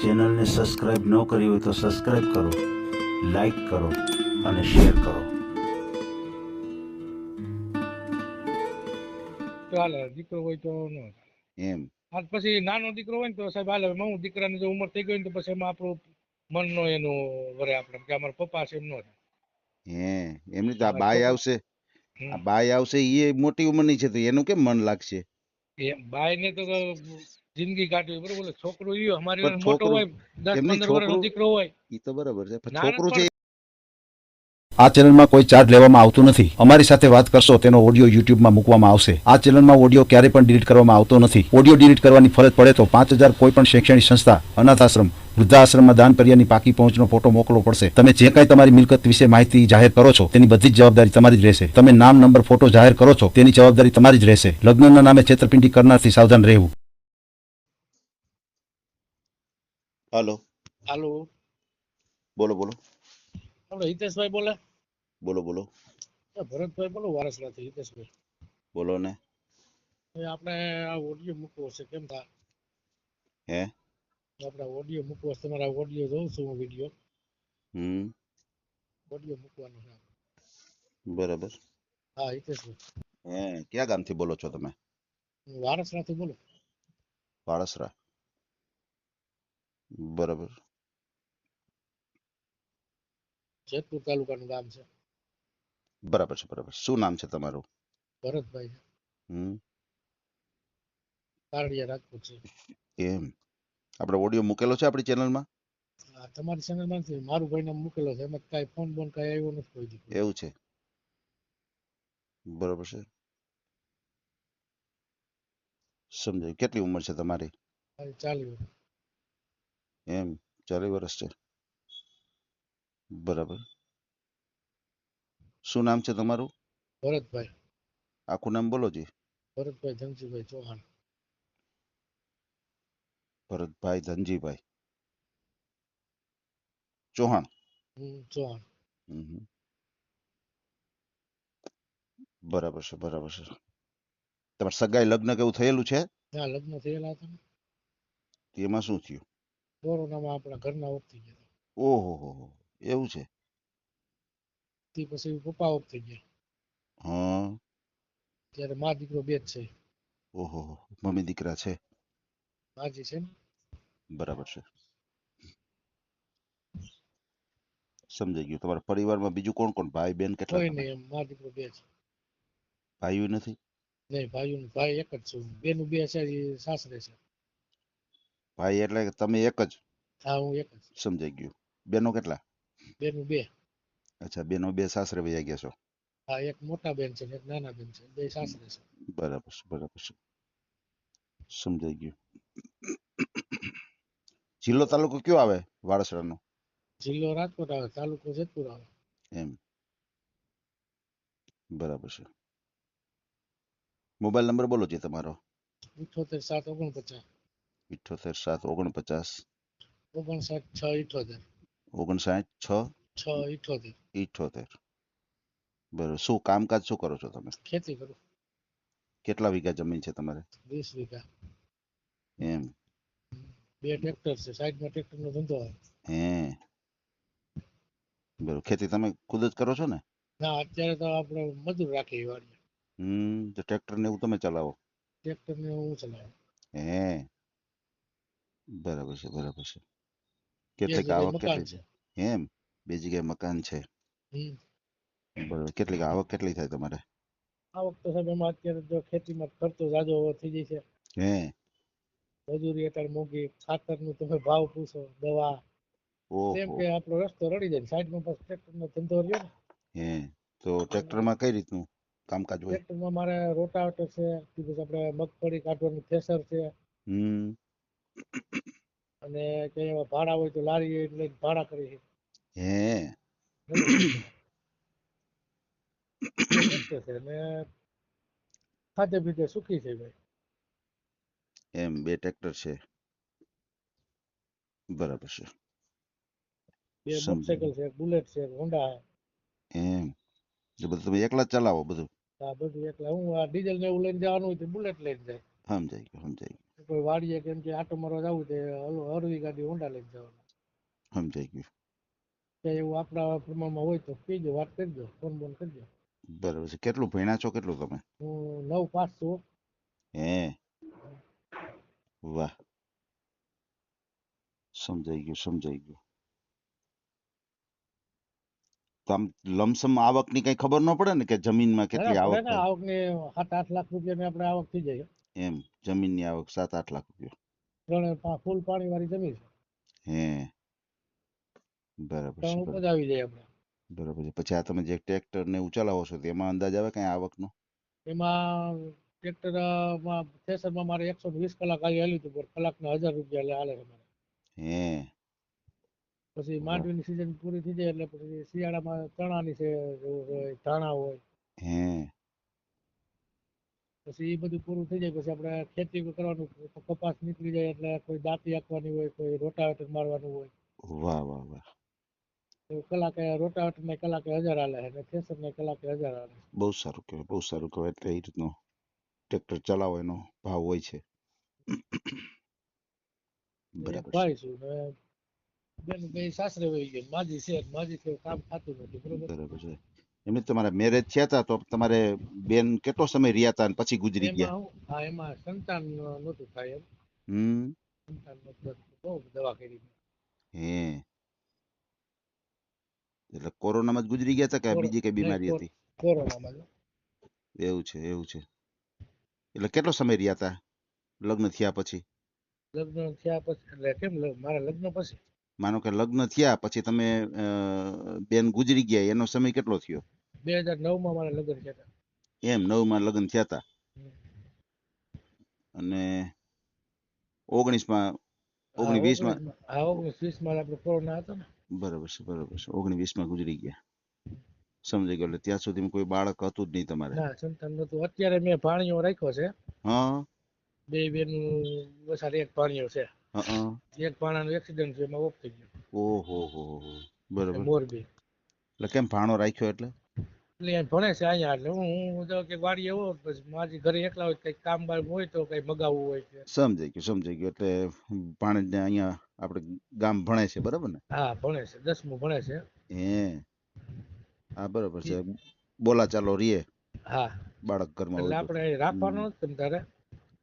ચેનલને સબસ્ક્રાઈબ ન કરી હોય તો સબસ્ક્રાઈબ કરો લાઈક કરો અને શેર કરો. ચાલે દીકરો હોય તો એમ. આ પછી નાનો દીકરો હોય ને તો સાહેબ હાલે હું દીકરાની જો ઉંમર થઈ ગઈ ને તો પછી એમાં આપણું મન નો એનું વરે આપણે કે અમારા પપ્પા છે એમ નો હે એમની તો આ બાય આવશે. આ બાય આવશે એ મોટી ઉંમરની છે તો એનું કેમ મન લાગશે? એ બાય ને તો જિંદગી કાઢવી બરોબર? છોકરો ઈ અમારી મોટો હોય દસ એમની પંદર વર્ષનો દીકરો હોય. ઈ તો બરાબર છે. પણ છોકરો છે આ ચેનલમાં કોઈ ચાર્જ લેવામાં આવતો નથી. અમારી સાથે વાત કરશો તેનો ઓડિયો યુટ્યુબમાં મૂકવામાં આવશે. આ ચેનલમાં ઓડિયો ક્યારેય પણ ડિલીટ કરવામાં આવતો નથી. ઓડિયો ડિલીટ કરવાની ફરજ પડે તો પાંચ હજાર કોઈ પણ શૈક્ષણિક સંસ્થા અનાથ આશ્રમ વૃદ્ધાશ્રમમાં દાન પર્યાની પાકી પહોંચનો ફોટો મોકલવો પડશે. તમે જે કાંઈ તમારી મિલકત વિશે માહિતી જાહેર કરો છો તેની બધી જ જવાબદારી તમારી જ રહેશે. તમે નામ નંબર ફોટો જાહેર કરો છો તેની જવાબદારી તમારી જ રહેશે. લગ્નના નામે છેતરપિંડી કરનારથી સાવધાન રહેવું. હાલો હાલો બોલો બોલો આપણે હિતેશભાઈ બોલે બોલો બોલો એ ભરતભાઈ બોલો વારસલાથી હિતેશભાઈ બોલો ને એ આપણે આ ઓડિયો મૂકવો છે કેમ થા હે આપણે ઓડિયો મૂકવો છે તમારા ઓડિયો જોઉં છું હું વીડિયો હમ ઓડિયો મૂકવાનો છે બરાબર હા હિતેશભાઈ હે ક્યાં ગામથી બોલો છો તમે હું વારસલાથી બોલો વાળસરા બરાબર. જેતપુર તાલુકાનું ગામ છે. બરાબર છે બરાબર શું નામ છે તમારું? ભરતભાઈ. હમ. કારડિયા રાજપૂત છે. એમ. આપણે ઓડિયો મૂકેલો છે આપણી ચેનલમાં? તમારી ચેનલમાંથી મારું ભાઈ નામ મૂકેલો છે. એમાં કાંઈ ફોન બોન કાંઈ આવ્યો નથી કોઈ દી એવું છે. બરાબર છે. સમજાય. કેટલી ઉંમર છે તમારી? ચાલ્યું એમ ચાલીસ વર્ષ છે. બરાબર. શું નામ છે તમારું? ભરતભાઈ. આખું નામ બોલો જી. ભરતભાઈ ધનજીભાઈ ચૌહાણ. ભરતભાઈ ધનજીભાઈ. ચૌહાણ? ચૌહાણ. બરાબર છે બરાબર છે. તમારે સગાઈ લગ્ન કેવું થયેલું છે? લગ્ન થયેલા હતા એમાં શું થયું? કોરોનામાં આપણા ઘરના ઓફ થઈ ગયા. ઓહો હો હો. એવું છે? તે પછી પપ્પા ઓફ થઈ ગયા. હા. ત્યારે મા દીકરો બે જ છે. ઓહો હો. મમ્મી દીકરા છે? માજી છે ને? બરાબર છે. સમજાઈ ગયું. તમારા પરિવારમાં બીજું કોણ કોણ? ભાઈ બેન કેટલા કોઈ? નહીં મા દીકરો બે છે. ભાઈઓ નથી? નહીં ભાઈઓ ભાઈ એક જ છું. બેનું બે છે એ સાસરે છે. ભાઈ એટલે કે તમે એક જ હા હું એક જ. સમજાઈ ગયું. બેનો કેટલા? બેનો બે. અચ્છા બેનો બે સાસરે વયા ગયા છો. હા એક મોટા બેન છે એક નાના બેન છે. બે સાસરે છે. બરાબર છે બરાબર છે. સમજાઈ ગયું. જિલ્લો તાલુકો કયો આવે? વાળસરાનો જિલ્લો રાજકોટ આવે તાલુકો જેતપુર આવે. એમ. બરાબર છે. મોબાઈલ નંબર બોલો છે તમારો. ઇઠોતેર સાત ઓગણપચાસ. ઇઠ્ઠોતેર સાત ઓગણપચાસ ઓગણસાઠ છ ઇઠોતેર ઓગણસાઠ છ છ ઇઠોતેર ઇઠ્ઠોતેર બરાબર શું કામકાજ શું કરો છો તમે ખેતી કરું કેટલા વીઘા જમીન છે તમારે વીસ વીઘા એમ બે ટ્રેક્ટર છે સાઈડમાં ટ્રેક્ટરનો ધંધો આવે હે બરાબર ખેતી તમે ખુદ જ કરો છો ને ના અત્યારે તો આપણે મજૂર રાખીએ વાડીએ હમ તો ટ્રેક્ટર ને એવું તમે ચલાવો ટ્રેક્ટર ને હું ચલાવું હે બરાબર છે બરાબર છે. કેટલીક આવક કેટલી છે. એમ બે જગ્યાએ મકાન છે. બરાબર કેટલીક આવક કેટલી થાય તમારે? આવક તો સાહેબ એમાં અત્યારે જો ખેતીમાં ખર્ચો જાજો થઈ જાય છે હે. મજૂરી અત્યારે મોંઘી ખાતરનું તમે ભાવ પૂછો દવા. તેમ કે આપણો રસ્તો રડી જાય સાઈડમાં પાછો ટ્રેક્ટરનો ધંધો રહ્યો ને. હે તો ટ્રેક્ટરમાં કઈ રીતનું કામકાજ હોય? ટ્રેક્ટરમાં મારે રોટાવેટર છે પછી આપણે મગફળી કાઢવાનું થ્રેસર છે. હમ. અને કઈ એવા ભાડા હોય તો લારી એટલે ભાડા કરી હે. અને ખાધે પીધે સુખી છે ભાઈ. એમ બે ટ્રેક્ટર છે. બરાબર છે. બે મોટરસાયકલ છે બુલેટ છે હોન્ડા છે. એમ. એ બધું તમે એકલા જ ચલાવો બધું? હા બધું એકલા. હું આ ડીઝલ ને એવું લઈને જવાનું હોય તો બુલેટ લઈને જાય. સમજાય ગયું ગયું. કોઈ વાડીએ કેમ કે આટો મારવા જવું તે હલ- હળવી ગાડી હોન્ડા લઈને જવાનું. સમજાઈ ગયું. કે એવું આપણા પ્રમાણમાં હોય તો કીજો વાત કરજો ફોન બોન કરજો. બરાબર છે. કેટલું ભણ્યા છો કેટલું તમે? હું નવ પાસ છું. હે? વાહ. સમજાઈ ગયું સમજાઈ ગયું. તો આમ લમસમ આવકની કઈ ખબર ન પડે ને કે જમીનમાં કેટલી આવક થાય આવક ને સાત આઠ લાખ રૂપિયાની આપણે આવક થઈ જાય. એમ જમીનની આવક સાત આઠ લાખ રૂપિયા. ફૂલ પાણી વાળી જમીન છે. હે બરાબર બરાબર. આવી જાય આપણે. બરાબર છે પછી આ તમે જે ટ્રેક્ટર ને એવું ચલાવો છો એમાં અંદાજ આવે કઈ આવકનો? એમાં ટ્રેક્ટરમાં થ્રેસરમાં મારે એકસો વીસ કલાક આવી હાલ્યું હતું કલાક ને હજાર રૂપિયા લે હાલે છે મારે. હે. પછી માંડવીની સિઝન પૂરી થઈ જાય એટલે પછી શિયાળામાં ચણાની છે ધાણા હોય. હે. પછી એ બધું પૂરું થઈ જાય પછી આપણે ખેતી કરવાનું કપાસ નીકળી જાય એટલે કોઈ દાંતી આપવાની હોય કોઈ રોટાવેટર મારવાનું હોય. વાહ વાહ વાહ. કલાકે રોટાવેટર ને કલાકે હજાર હાલે અને થ્રેસર ને કલાકે હજાર હાલે બહુ સારું કહેવાય બહુ સારું કહેવાય એટલે એ રીતનો ટ્રેક્ટર ચલાવો એનો ભાવ હોય છે. બરાબર ભાઈ છું ને બેન ભાઈ સાસરે વહી ગયા માજી છે માજી છે કામ થતું નથી બરોબર? બરાબર છે. એમને તમારા મેરેજ થયા હતા તો તમારે બેન કેટલો સમય રહ્યા હતા પછી ગુજરી ગયા? હા એમાં સંતાન નહોતું થાય એમ. સંતાન બહુ દવા કરી. હે. એટલે કોરોનામાં જ ગુજરી ગયા હતા કે બીજી કઈ બીમારી હતી? કોરોનામાં એવું છે એવું છે. એટલે કેટલો સમય રહ્યા હતા? લગ્ન થયા પછી? લગ્ન થયા પછી એટલે કેમ મારા લગ્ન પછી? માનો કે લગ્ન થયા પછી તમે બેન ગુજરી ગયા એનો સમય કેટલો થયો? બે હજાર નવમાં મારા લગ્ન થયા હતા. એમ નવમાં લગ્ન થયા હતા? અને ઓગણીસમાં ઓગણી વીસમાં? હા ઓગણીસ વીસમાં આપણે કોરોના હતો ને. બરાબર છે બરાબર છે. ઓગણી વીસમાં ગુજરી ગયા. સમજી ગયો એટલે ત્યાં સુધીમાં કોઈ બાળક હતું જ નહીં તમારે? ના સંતાન નતું અત્યારે મેં ભાણિયો રાખ્યો છે. હા. બે બેન વસારે એક ભાણિયો છે. એક ભાણાનું એક્સિડન્ટ છે એમાં ઓફ થઈ ગયો. ઓહો હો હો. બરાબર. મોરબી. એટલે કેમ ભાણો રાખ્યો એટલે? એટલે ભણે છે અહીંયા એટલે હું હું જો કે વાડી એવો પછી મારી ઘરે એકલા હોય કંઈક કામ બામ હોય તો કઈ મગાવવું હોય છે. સમજાઈ ગયું સમજાઈ ગયું. એટલે ભાણેજને અહીંયા આપણે ગામ ભણે છે બરાબર ને? હા ભણે છે દસમું ભણે છે. હે. હા બરાબર છે. બોલા ચાલો રીએ. હા. બાળક ઘરમાં એટલે તો. આપણે રાખવાનો તમ તારે.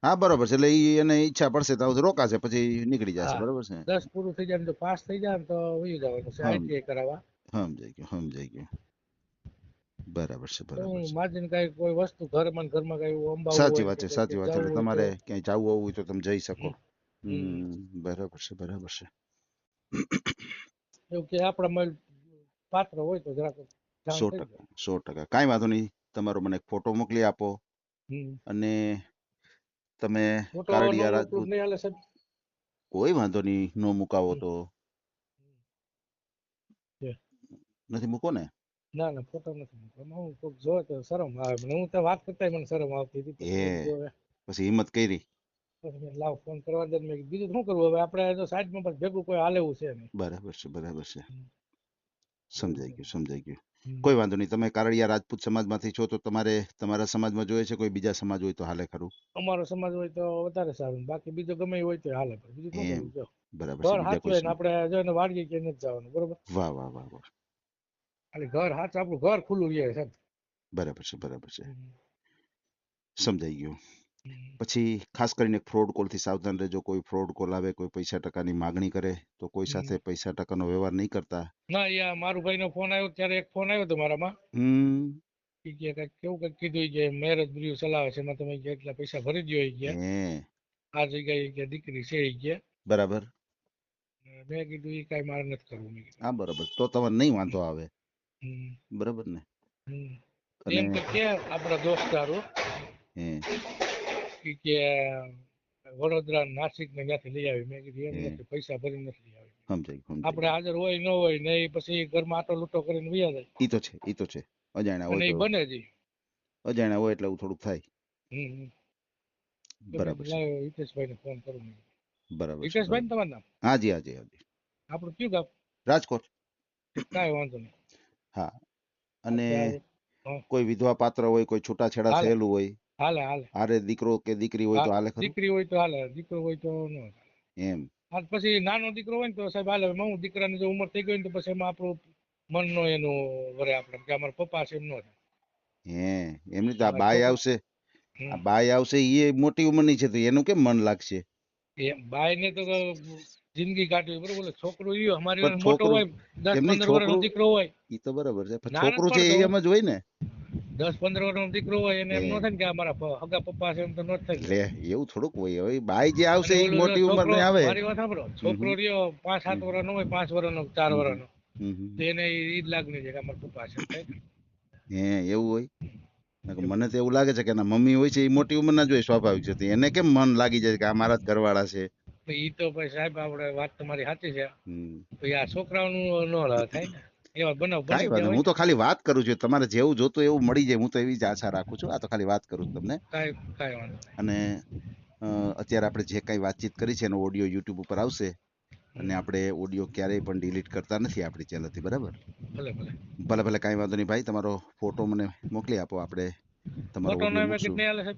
હા બરોબર છે. એટલે ઈ એને ઈચ્છા પડશે તો રોકાશે પછી નીકળી જશે બરોબર છે. દસ પૂરું થઈ જાય તો પાસ થઈ જાય તો વયું જવાનું છે આઈટીઆઈ કરાવવા. સમજાઈ ગયું સમજાઈ ગયું. બરાબર છે બરાબર છે. માજીને કઈ કોઈ વસ્તુ ઘરમાં ઘરમાં કઈ અંબાવું સાચી વાત છે સાચી વાત છે. તમારે ક્યાંય જવું હોવું હોય તો તમે જઈ શકો. બરાબર છે બરાબર છે. એવું કે આપણામાં પાત્ર હોય તો જરાક સો ટકા સો ટકા. કાંઈ વાંધો નહીં. તમારો મને ફોટો મોકલી આપો. અને તમે કારડિયા રાજપૂત કોઈ વાંધો નહીં. નો મુકાવો તો નથી મૂકો ને? ના ના ફોટો નથી મૂકવો. હું કોક જોવે તો શરમ આવે. મને હું તો વાત કરતા મને શરમ આવતી હતી પછી હિંમત કરી. પછી લાવ ફોન કરવા દે મેં બીજું શું કરવું? હવે આપણે જો સાઈડમાં પણ ભેગું કોઈ હાલે છે નહીં. બરાબર છે બરાબર છે. સમજાઈ ગયું સમજાઈ ગયું. કોઈ વાંધો નહીં. તમે કારડિયા રાજપૂત સમાજમાંથી છો તો તમારે તમારા સમાજમાં જોઈએ છે કોઈ બીજા સમાજ હોય તો હાલે ખરું? અમારો સમાજ હોય તો વધારે સારું. બાકી બીજો ગમે હોય તો હાલે પણ. બીજું બરાબર છે ને આપણે જો વાડીએ કે નથી જવાનું બરોબર? વાહ વાહ વાહ વાહ. ખાલી ઘર હાચ આપણું ઘર ખુલ્લું રહે સાહેબ બરાબર છે બરાબર છે. સમજાઈ ગયું. પછી ખાસ કરીને ફ્રોડ કોલથી સાવધાન રહેજો. કોઈ ફ્રોડ કોલ આવે કોઈ પૈસા ટકાની માગણી કરે તો કોઈ સાથે પૈસા ટકાનો વ્યવહાર નહીં કરતા. ના યા મારું ભાઈનો ફોન આવ્યો ત્યારે એક ફોન આવ્યો તો મારામાં. હમ. કે કે કેવું કે કીધું કે મેરેજ બ્રિયુ ચલાવે છે એમાં તમે એટલા પૈસા ભરી દો કે. હે. આ જગ્યાએ કે દીકરી છે ઈ કે. બરાબર. મેં કીધું એ કાઈ મારે નથી કરવું. હા બરાબર. તો તમને નહીં વાંધો આવે. બરાબર ને? એમ કે આપણા દોસ્તારો કે વડોદરા નાસિક ને ત્યાંથી લઈ આવી. મેં કીધું એમ નથી પૈસા ભરીને નથી લઈ આવી. આપણે હાજર હોય ન હોય ને પછી ઘરમાં આટો લૂટો કરીને વયા જાય. ઈ તો છે ઈ તો છે. અજાણ્યા હોય બને જી અજાણ્યા હોય એટલે થોડુંક થાય. બરાબર હિતેશભાઈ છે હિતેશભાઈને ફોન કરું બરાબર. હિતેશભાઈ ને. તમારું નામ? હાજી હાજી હાજી. આપણું કયું ગામ? રાજકોટ. કાંઈ વાંધો નહીં. હા અને કોઈ વિધવા પાત્ર હોય કોઈ છૂટાછેડા હાલે. થયેલું હોય હાલે હાલે હારે દીકરો કે દીકરી હોય તો હાલે ખરું દીકરી હોય તો હાલે દીકરો હોય તો ન હાલે. એમ આ પછી નાનો દીકરો હોય ને તો સાહેબ હાલે હું દીકરાની જો ઉંમર થઈ ગઈ ને તો પછી એમાં આપણું મનનો એનું વરે આપણે કે અમારા પપ્પા છે એમ નો થાય. હે એમની તો આ બાય આવશે હમ. આ બાય આવશે એ મોટી ઉંમરની છે તો એનું કેમ મન લાગશે એ બાય ને તો જિંદગી કાઢવી બરોબર? છોકરો ઈ અમારી મોટો હોય દસ એમની પંદર વર્ષનો દીકરો હોય. ઈ તો બરાબર છે પણ છોકરો છે એ એમ જ હોય ને? 10 15 વર્ષનો દીકરો હોય એને એમ. નો થાય કે અમારા હગા પપ્પા છે એમ તો નો થાય. લે એવું થોડુંક હોય હવે બાઈ જે આવશે એ મોટી ઉંમર ને આવે. મારી વાત સાંભળો છોકરો રહ્યો પાંચ સાત હમ. વર્ષનો હોય પાંચ વર્ષનો ચાર હમ. વર્ષનો. તેને. ઈ જ લાગણી છે કે અમારા પપ્પા છે હે એવું હોય? મને તો એવું લાગે છે કે એના મમ્મી હોય છે એ મોટી ઉંમરના જ હોય સ્વાભાવિક છે. એને કેમ મન લાગી જાય કે આ મારા જ ઘરવાળા છે? ઈ તો ભાઈ સાહેબ આપણે વાત તમારી સાચી છે. તો આ છોકરાઓનું ન થાય ને? એવા બનાવ કાંઈ વાંધો નહીં. હું તો ખાલી વાત કરું છું. તમારે જેવું જોતું એવું મળી જાય. હું તો એવી જ આશા રાખું છું. આ તો ખાલી વાત કરું છું તમને. કાંઈ કાંઈ વાંધો નહીં. અને અ, અત્યારે આપણે જે કાંઈ વાતચીત કરી છે એનો ઓડિયો યુટ્યુબ ઉપર આવશે. અને આપણે ઓડિયો ક્યારેય પણ ડિલીટ કરતા નથી આપણી ચેનલથી બરાબર? ભલે ભલે. ભલે ભલે કાંઈ વાંધો નહીં. ભાઈ તમારો ફોટો મને મોકલી આપો. આપણે તમારો ફોટો audio મૂકશું. કેટલી હાલે સાહેબ?